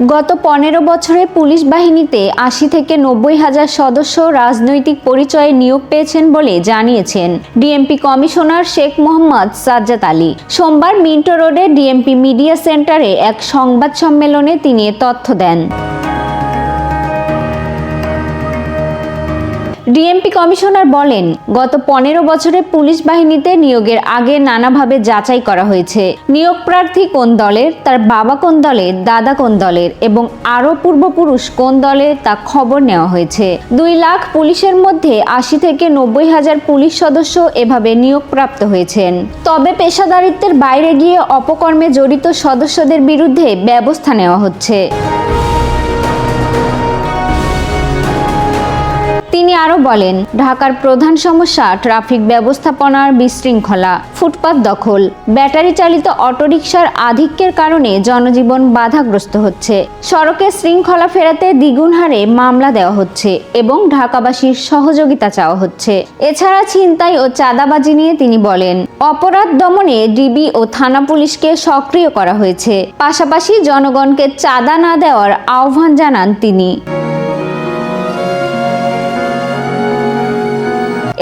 গত পনেরো বছরে পুলিশ বাহিনীতে আশি থেকে নব্বই হাজার সদস্য রাজনৈতিক পরিচয়ে নিয়োগ পেয়েছেন বলে জানিয়েছেন ডিএমপি কমিশনার শেখ মোহাম্মদ সাজ্জাদ আলী। সোমবার মিন্টো রোডে ডিএমপি মিডিয়া সেন্টারে এক সংবাদ সম্মেলনে তিনি তথ্য দেন। ডিএমপি কমিশনার বলেন, গত পনেরো বছরে পুলিশ বাহিনীতে নিয়োগের আগে নানাভাবে যাচাই করা হয়েছে। নিয়োগ প্রার্থী কোন দলের, তার বাবা কোন দলের, দাদা কোন দলের এবং আরও পূর্বপুরুষ কোন দলের তা খবর নেওয়া হয়েছে। দুই লাখ পুলিশের মধ্যে আশি থেকে নব্বই হাজার পুলিশ সদস্য এভাবে নিয়োগপ্রাপ্ত হয়েছেন। তবে পেশাদারিত্বের বাইরে গিয়ে অপকর্মে জড়িত সদস্যদের বিরুদ্ধে ব্যবস্থা নেওয়া হচ্ছে। তিনি আরও বলেন, ঢাকার প্রধান সমস্যা ট্রাফিক ব্যবস্থাপনার বিশৃঙ্খলা, ফুটপাত দখল। ব্যাটারি চালিত অটোরিকশার আধিক্যের কারণে জনজীবন বাধাগ্রস্ত হচ্ছে। সড়কে শৃঙ্খলা ফেরাতে দ্বিগুণ হারে মামলা দেওয়া হচ্ছে এবং ঢাকাবাসীর সহযোগিতা চাওয়া হচ্ছে। এছাড়া ছিনতাই ও চাঁদাবাজি নিয়ে তিনি বলেন, অপরাধ দমনে ডিবি ও থানা পুলিশকে সক্রিয় করা হয়েছে। পাশাপাশি জনগণকে চাঁদা না দেওয়ার আহ্বান জানান তিনি।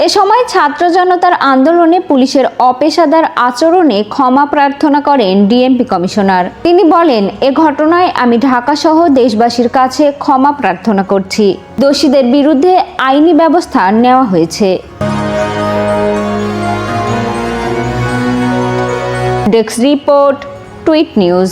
এ সময় ছাত্র জনতার আন্দোলনে পুলিশের অপেশাদার আচরণে ক্ষমা প্রার্থনা করেন ডিএমপি কমিশনার। তিনি বলেন, এ ঘটনায় আমি ঢাকা সহ দেশবাসীর কাছে ক্ষমা প্রার্থনা করছি। দোষীদের বিরুদ্ধে আইনি ব্যবস্থা নেওয়া হয়েছে। Desk report, tweet news.